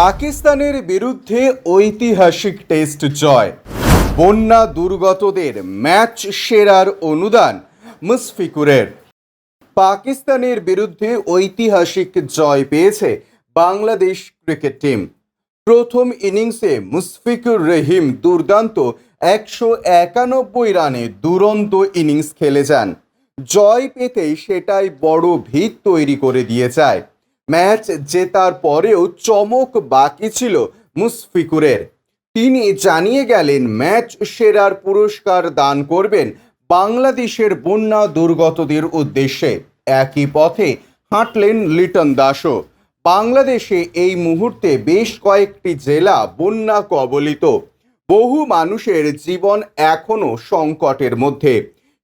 পাকিস্তানের বিরুদ্ধে ঐতিহাসিক টেস্ট জয়। বন্যা দুর্গতদের ম্যাচ সেরার অনুদান মুশফিকুরের। পাকিস্তানের বিরুদ্ধে ঐতিহাসিক জয় পেয়েছে বাংলাদেশ ক্রিকেট টিম। প্রথম ইনিংসে মুশফিকুর রহিম দুর্দান্ত একশো একানব্বই রানে দুরন্ত ইনিংস খেলে যান। জয় পেতেই সেটাই বড় ভিত তৈরি করে দিয়ে যায়। ম্যাচ জেতার পরেও চমক বাকি ছিল মুশফিকুরের। তিনি জানিয়ে গেলেন, ম্যাচ সেরার পুরস্কার দান করবেন বাংলাদেশের বন্যা দুর্গতদের উদ্দেশ্যে। একই পথে হাঁটলেন লিটন দাসও। বাংলাদেশে এই মুহূর্তে বেশ কয়েকটি জেলা বন্যা কবলিত। বহু মানুষের জীবন এখনও সংকটের মধ্যে।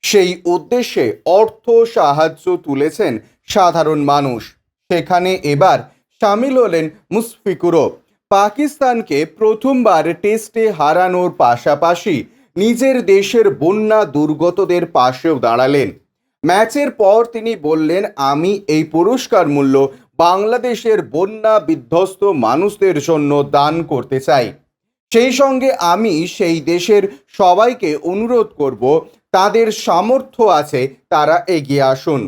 সেই উদ্দেশ্যে অর্থ সাহায্য তুলেছেন সাধারণ মানুষ। সেখানে এবার সামিল হলেন মুশফিকুরও। পাকিস্তানকে প্রথমবার টেস্টে হারানোর পাশাপাশি নিজের দেশের বন্যা দুর্গতদের পাশেও দাঁড়ালেন। ম্যাচের পর তিনি বললেন, আমি এই পুরস্কার মূল্য বাংলাদেশের বন্যা বিধ্বস্ত মানুষদের জন্য দান করতে চাই। সেই সঙ্গে আমি সেই দেশের সবাইকে অনুরোধ করব, তাদের সামর্থ্য আছে, তারা এগিয়ে আসুন।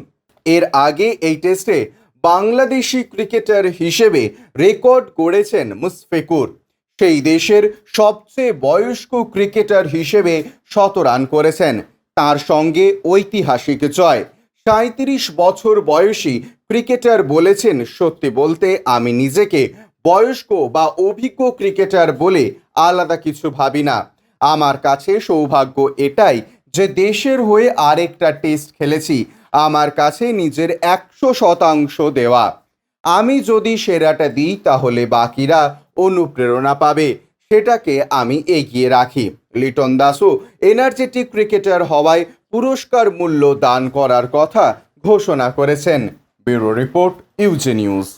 এর আগে এই টেস্টে বাংলাদেশি ক্রিকেটার হিসেবে রেকর্ড গড়েছেন মুশফিকুর। সেই দেশের সবচেয়ে বয়স্ক ক্রিকেটার হিসেবে শত রান করেছেন। তার সঙ্গে ঐতিহাসিক জয়। সাঁত্রিশ বছর বয়সী ক্রিকেটার বলেছেন, সত্যি বলতে আমি নিজেকে বয়স্ক বা অভিজ্ঞ ক্রিকেটার বলে আলাদা কিছু ভাবি না। আমার কাছে সৌভাগ্য এটাই যে দেশের হয়ে আরেকটা টেস্ট খেলেছি, আমার কাছে নিজের একশো শতাংশ দেওয়া। আমি যদি সেরাটা দিই, তাহলে বাকিরা অনুপ্রেরণা পাবে। সেটাকে আমি এগিয়ে রাখি। লিটন দাসও এনার্জেটিক ক্রিকেটার হওয়ায় পুরস্কার মূল্য দান করার কথা ঘোষণা করেছেন। ব্যুরো রিপোর্ট, ইউজে নিউজ।